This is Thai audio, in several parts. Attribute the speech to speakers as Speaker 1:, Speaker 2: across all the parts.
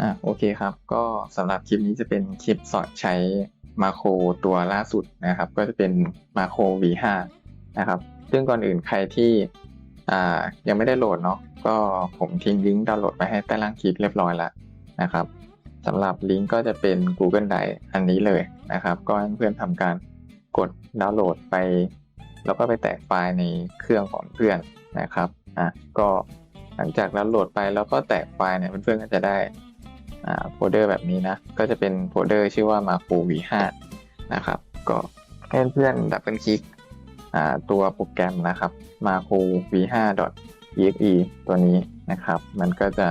Speaker 1: อะโอเคครับ ก็สำหรับคลิปนี้จะเป็นคลิปสอนใช้มาโครตัวล่าสุดนะครับ ก็จะเป็นมาโคร V5 นะครับซึ่งก่อนอื่นใครที่อ่ายังไม่ได้โหลดเนาะก็ผมทิ้งลิงก์ดาวน์โหลดไปให้ใต้ล่างคลิปเรียบร้อยแล้วนะครับสำหรับลิงก์ก็จะเป็น Google Drive อันนี้เลยนะครับ ก็ให้เพื่อนทำการกดดาวน์โหลดไป แล้วก็ไปแตกไฟล์ในเครื่องของเพื่อนนะครับอะก็หลังจากดาวน์โหลดไปแล้วก็แตกไฟล์เนี่ยเพื่อนๆก็จะได้ โฟลเดอร์แบบนี้นะ ก็จะเป็นโฟลเดอร์ชื่อว่า Macro V5 นะครับ ก็ให้เพื่อนดับเบิลคลิกอ่าตัวโปรแกรมนะครับ Macro V5.exe ตัวนี้นะครับ มันก็จะ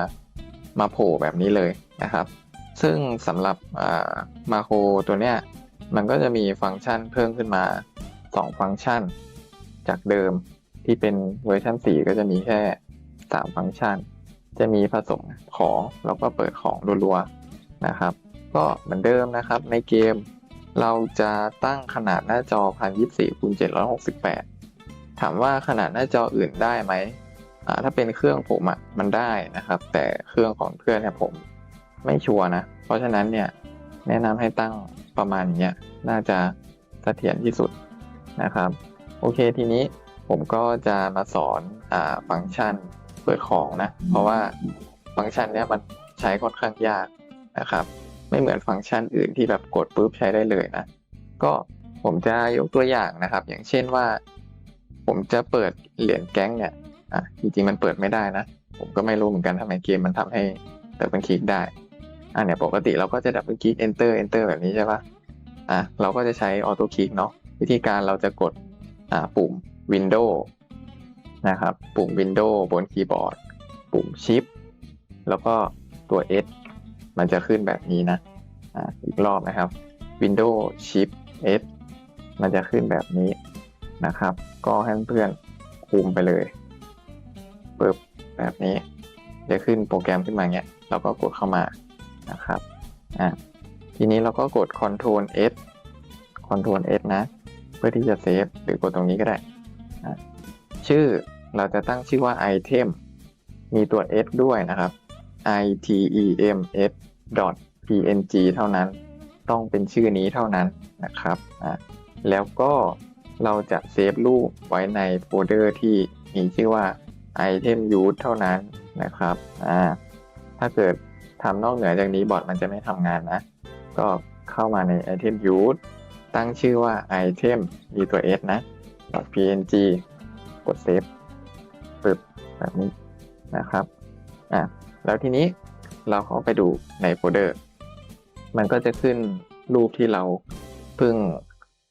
Speaker 1: มาโผล่แบบนี้เลยนะครับ ซึ่งสำหรับอ่ามาโคตัวเนี้ยมันก็จะมีฟังก์ชันเพิ่มขึ้นมา 2 ฟังก์ชัน จากเดิมที่เป็นเวอร์ชัน4 ก็จะมีแค่ 3 ฟังก์ชัน จะมีผสมของแล้วก็เปิดของรัวๆนะครับ ก็เหมือนเดิมนะครับในเกมเราจะตั้งขนาดหน้าจอ 1024คูณ768 ถามว่าขนาดหน้าจออื่นได้ไหม ถ้าเป็นเครื่องผมอะ่ะมันได้นะครับ แต่เครื่องของเพื่อนเนี่ยผมไม่ชัวร์นะ เพราะฉะนั้นเนี่ยแนะนำให้ตั้งประมาณเนี้ยน่าจะเสถียรที่สุดนะครับ โอเคทีนี้ผมก็จะมาสอนอฟังก์ชัน ปิดของนะ เพราะว่าฟังก์ชันเนี้ยมันใช้ค่อนข้างยากนะครับ ไม่เหมือนฟังก์ชันอื่นที่แบบกดปุ๊บใช้ได้เลยนะ ก็ผมจะยกตัวอย่างนะครับ อย่างเช่นว่า ผมจะเปิดเหรียญแก๊งเนี่ยอะจริงๆมันเปิดไม่ได้นะ ผมก็ไม่รู้เหมือนกันทำไมเกมมันทำให้ดับเบิลคลิกได้อะเนี่ยปกติเราก็จะดับเบิลคลิก enter enter แบบนี้ใช่ปะอะเราก็จะใช้ออโต้คลิกเนาะวิธีการเราจะกดอ่าปุ่ม window นะครับ ปุ่ม Windows บนคีย์บอร์ด ปุ่ม Shift แล้วก็ตัว S มันจะขึ้นแบบนี้นะอ่าอีกรอบนะครับ Windows Shift S มันจะขึ้นแบบนี้นะครับ ก็ให้เพื่อนคุมไปเลยปึ๊บแบบนี้จะขึ้นโปรแกรมขึ้นมาเงี้ยเราก็กดเข้ามานะครับอ่าทีนี้เราก็กด Ctrl S Ctrl S นะ เพื่อที่จะเซฟหรือกดตรงนี้ก็ได้อะ ชื่อเราจะตั้งชื่อว่า item มีตัว s ด้วยนะครับ i t e m s dot png เท่านั้น ต้องเป็นชื่อนี้เท่านั้นนะครับอะแล้วก็เราจะเซฟรูปไว้ในโฟลเดอร์ที่มีชื่อว่า item use เท่านั้นนะครับอ่าถ้าเกิดทำนอกเหนือจากนี้บอทมันจะไม่ทำงานนะ ก็เข้ามาใน item use ตั้งชื่อว่า item มีตัว s นะ .png ดเซฟปึบแบบนี้นะครับอะแล้วทีนี้เราเข้าไปดูในโฟลเดอร์ มันก็จะขึ้นรูปที่เราเพิ่ง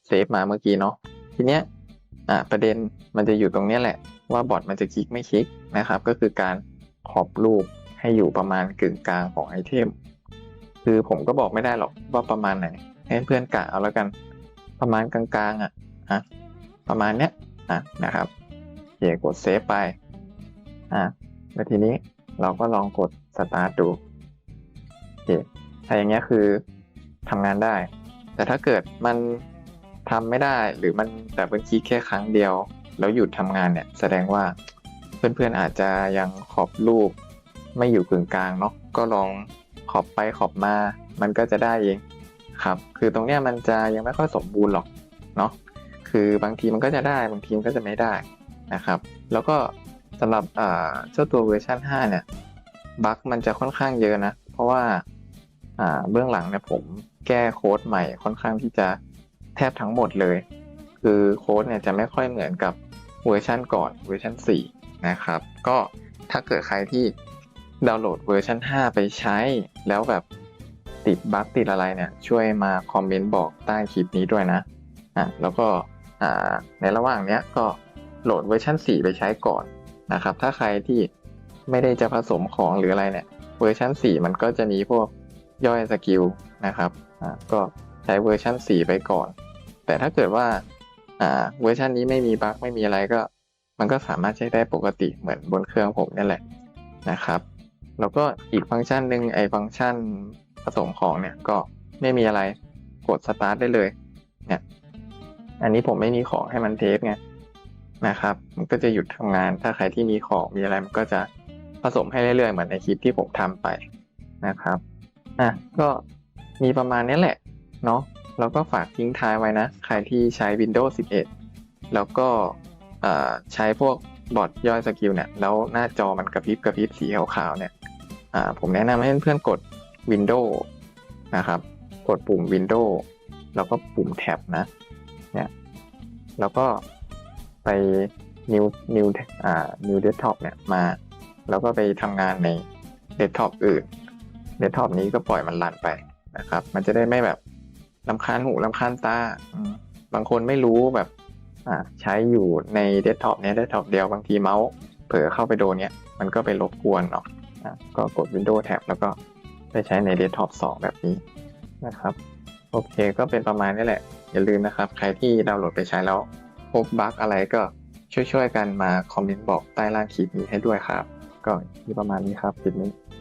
Speaker 1: เซฟมาเมื่อกี้เนาะทีเนี้ยอะประเด็นมันจะอยู่ตรงเนี้ยแหละ ว่าบอทมันจะคลิกไม่คลิกนะครับ ก็คือการขอบรูปให้อยู่ประมาณกึ่งกลางของไอเทมคือผมก็บอกไม่ได้หรอกว่าประมาณไหนให้เพื่อนกะเอาแล้วกัน ประมาณกลางๆอะอะประมาณเนี้ยอะนะครับ เคกดเซฟไป อะแล้วทีนี้เราก็ลองกดสตาร์ทดูโอเคถ้าอย่างเงี้ยคือทำงานได้ แต่ถ้าเกิดมันทำไม่ได้หรือมันแต่เพิ่งคลิกแค่ครั้งเดียว แล้วหยุดทำงานเนี่ย แสดงว่าเพื่อนๆอาจจะยังขอบรูป ไม่อยู่กึ่งกลางเนาะก็ลองขอบไปขอบมา มันก็จะได้เองครับ คือตรงเนี้ยมันจะยังไม่ค่อยสมบูรณ์หรอกเนาะคือบางทีมันก็จะได้บางทีมันก็จะไม่ได้ นะครับ แล้วก็สำหรับเจ้าตัวเวอร์ชัน5 เนี่ยบั๊กมันจะค่อนข้างเยอะนะ เพราะว่าเบื้องหลังเนี่ยผมแก้โค้ดใหม่ค่อนข้างที่จะแทบทั้งหมดเลย คือโค้ดเนี่ยจะไม่ค่อยเหมือนกับเวอร์ชันก่อนเวอร์ชัน4 นะครับ ก็ถ้าเกิดใครที่ดาวน์โหลดเวอร์ชัน5 ไปใช้ แล้วแบบติดบั๊กติดอะไรเนี่ย ช่วยมาคอมเมนต์บอกใต้คลิปนี้ด้วยนะอะแล้วก็ในระหว่างเนี้ยก็ โหลดเวอร์ชัน4 ไปใช้ก่อนนะครับ ถ้าใครที่ไม่ได้จะผสมของหรืออะไรเนี่ย เวอร์ชัน4 มันก็จะมีพวกย่อยสกิลนะครับอ่าก็ใช้เวอร์ชัน4 ไปก่อน แต่ถ้าเกิดว่าอ่าเวอร์ชันนี้ไม่มีบั๊กไม่มีอะไรก็ มันก็สามารถใช้ได้ปกติเหมือนบนเครื่องผมนี่แหละนะครับแล้วก็อีกฟังก์ชันหนึ่งไอฟังก์ชันผสมของเนี่ยก็ไม่มีอะไรกดสตาร์ทได้เลยเนี่ยอันนี้ผมไม่มีของให้มันเทสไง นะครับ มันก็จะหยุดทำงาน ถ้าใครที่มีของมีอะไรมันก็จะผสมให้เรื่อยๆ เหมือนในคลิปที่ผมทำไปนะครับอะก็มีประมาณนี้แหละเนาะแล้วก็ฝากทิ้งท้ายไว้นะ ใครที่ใช้ Windows 11 แล้วก็ใช้พวกบอทย่อยสกิลเนี่ย แล้วหน้าจอมันกระพริบกระพริบสีขาวๆเนี่ยผมแนะนำให้เพื่อนๆกด Windows นะครับ กดปุ่ม Windows แล้วก็ปุ่มแท็บนะเนี่ยแล้วก็ ไป new new อ่า new desktop เนี่ยมา แล้วก็ไปทำงานใน desktop อื่น desktop นี้ก็ปล่อยมันรันไปนะครับ มันจะได้ไม่แบบลำคาญหูลำคาญตาบางคนไม่รู้แบบอ่าใช้อยู่ในเดสก์ท็อปเนี้ยเดสก์ท็อปเดียวบางทีเมาส์เผลอเข้าไปโดนเนี้ยมันก็ไปรบกวนเนาะก็กด Windows Tab แล้วก็ไปใช้ในเดสก์ท็อป2แบบนี้นะครับ โอเคก็เป็นประมาณนี้แหละ อย่าลืมนะครับ ใครที่ดาวน์โหลดไปใช้แล้ว พบบั๊กอะไรก็ช่วยๆกันมาคอมเมนต์บอกใต้ล่างคลิปนี้ให้ด้วยครับ ก็มีประมาณนี้ครับคลิปนี้